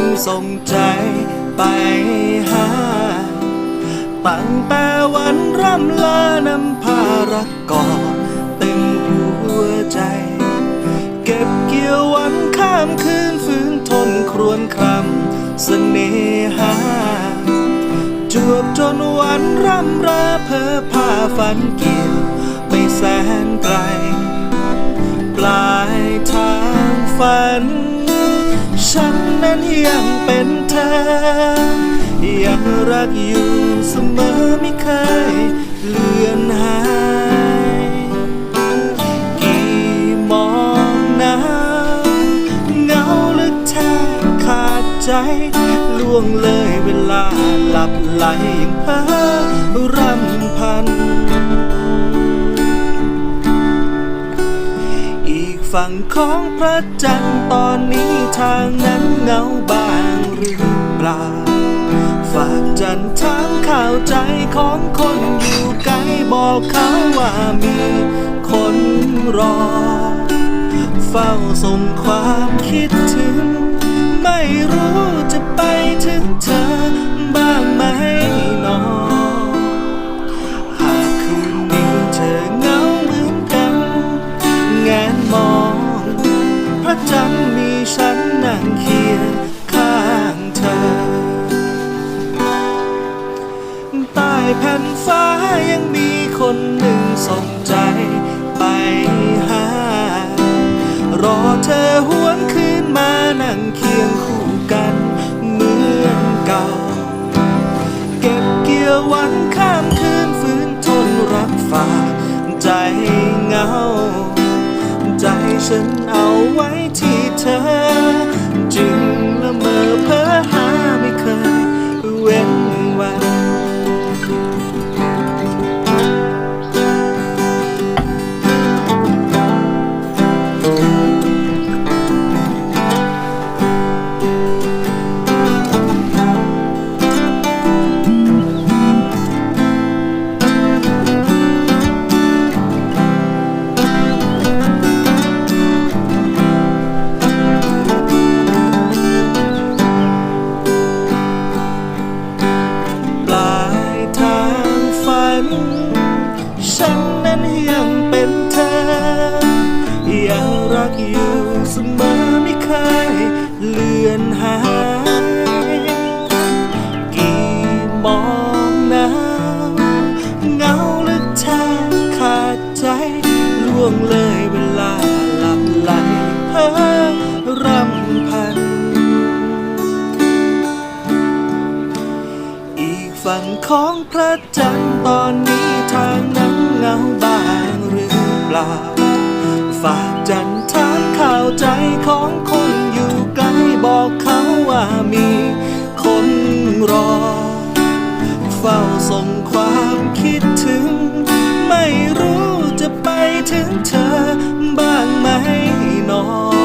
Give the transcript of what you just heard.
งส่งใจไปหา ตั้งแต่วันร่ำลานำพารักกอดเต็มหัวใจ เก็บเกี่ยววันข้ามคืนฝืนทนครวนครำเสน่หา จวบจนวันร่ำราเพอพาฝันเกี่ยวไปแสนไกล ปลายทางฝัน ฉันนั้นยังเป็นเธอ ยังรักอยู่เสมอไม่เคยเลือนหาย กี่มองหน้าเงาลึกแทบขาดใจล่วงเลยเวลาหลับไหลยังเพ้อรำพัน ฝั่งของพระจันทร์ตอนนี้ทางนั้นเงาบางหรือเปล่า ฝากจันทร์ถามข่าวใจของคนอยู่ไกลบอกเขาว่ามีคนรอ เฝ้าส่งความ แผ่นฟ้ายังมีคนหนึ่งส่งใจไปหา รอเธอหวนคืนมานั่งเคียงคู่กันเหมือนเก่า เก็บเกี่ยววันข้ามคืนฝืนทนรักฝ่าใจเหงา ใจฉันเอาไว้ที่ มอไม่เคยเลือนหายกี่มองหนาวเงาลึกแทบขาดใจล่วงเลยเวลาหลับไหลเพ้อรำพัน อีกฝั่งของพระจันทร์ตอนนี้ทางนั้นเงาบางหรือเปล่า ฝากจันทามข่าวใจของคนอยู่ไกลบอกเขาว่ามีคนรอ เฝ้าส่งความคิดถึง ไม่รู้จะไปถึงเธอบ้างไหมนอ